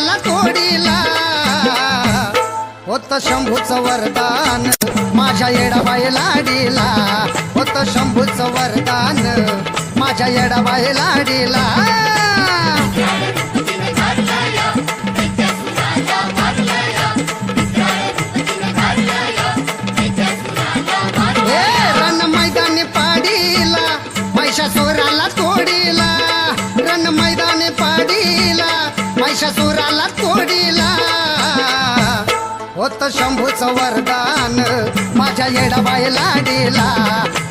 महिषासुराला तोडीला. होत शंभूचं वरदान माझ्या येडाबाई लाडीला होत शंभूचं वरदान माझ्या येडाबाई लाडीला हे रण मैदानी पाडीला महिषासुराला तोडीला. महिषासुराला तोडीला. होत शंभूच वरदान माझ्या येडाबाई लाडीला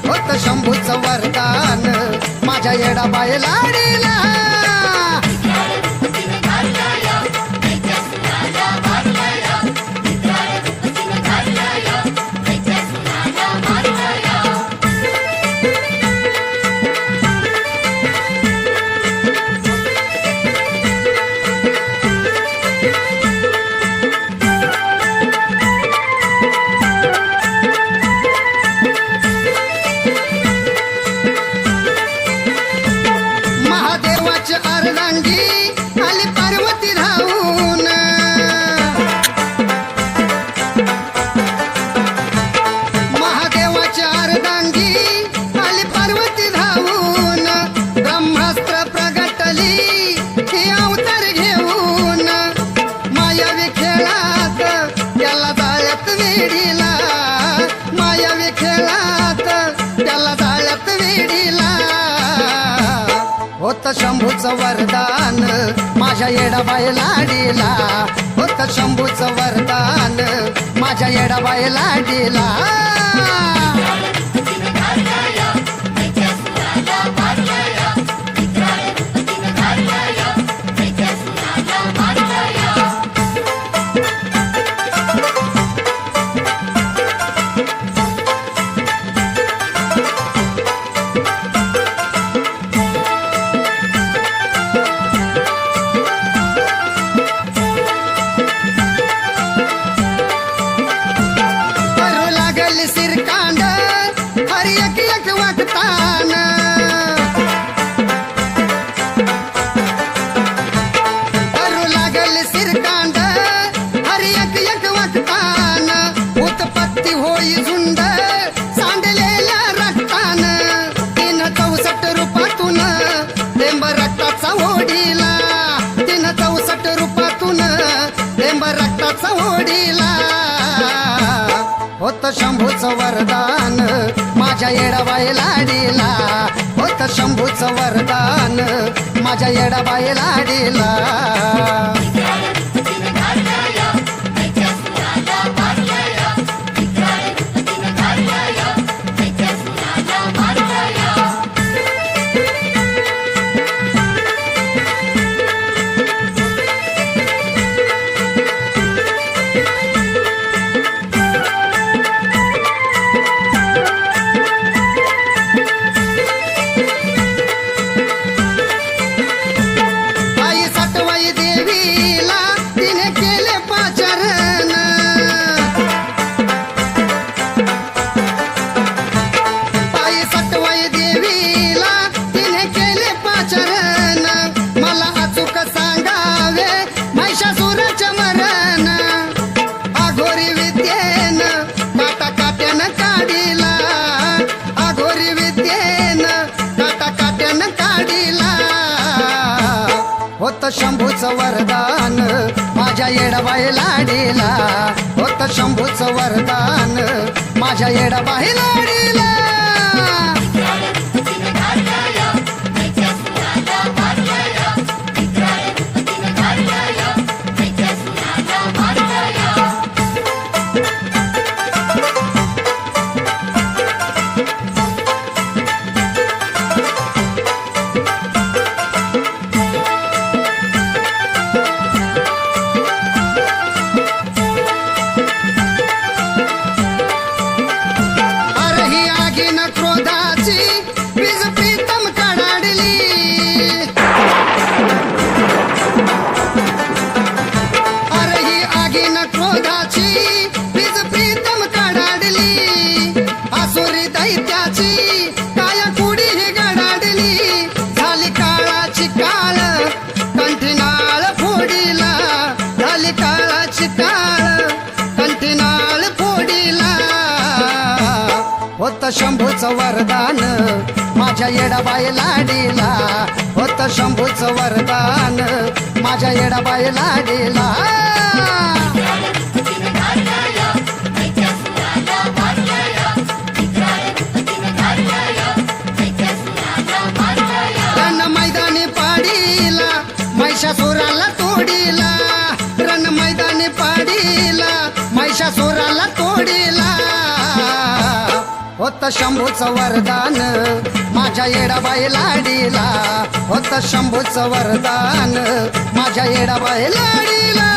होत शंभूच वरदान माझ्या येडाबाई लाडीला होत शंभूचं वरदान. माझ्या येडाबाई लाडीला होत शंभूचं वरदान. माझ्या येडाबाई लाडीला होत शंभूचं वरदान. माझ्या येडाबाई लाडीला होत शंभूचं वरदान. माझ्या येडाबाई लाडीला. शंभूचं वरदान. माझ्या येडाबाई लाडीला होत शंभूचं वरदान. माझ्या येडाबाई लाडीला क्रोधाची वीज प्रीतम कडाडली. अरे ही आगीन क्रोधाची वीज प्रीतम कडाडली. शंभूच वरदान. माझ्या येडाबाई लाडीला होत शंभूचं वरदान. माझ्या येडाबाई लाडीला. रण मैदानी पाडीला महिषासुराला तोडीला. रण मैदानी पाडीला महिषासुराला तोडीला होत शंभूच वरदान. माझ्या येडाबाई लाडीला होत शंभूच वरदान. माझ्या येडाबाई लाडीला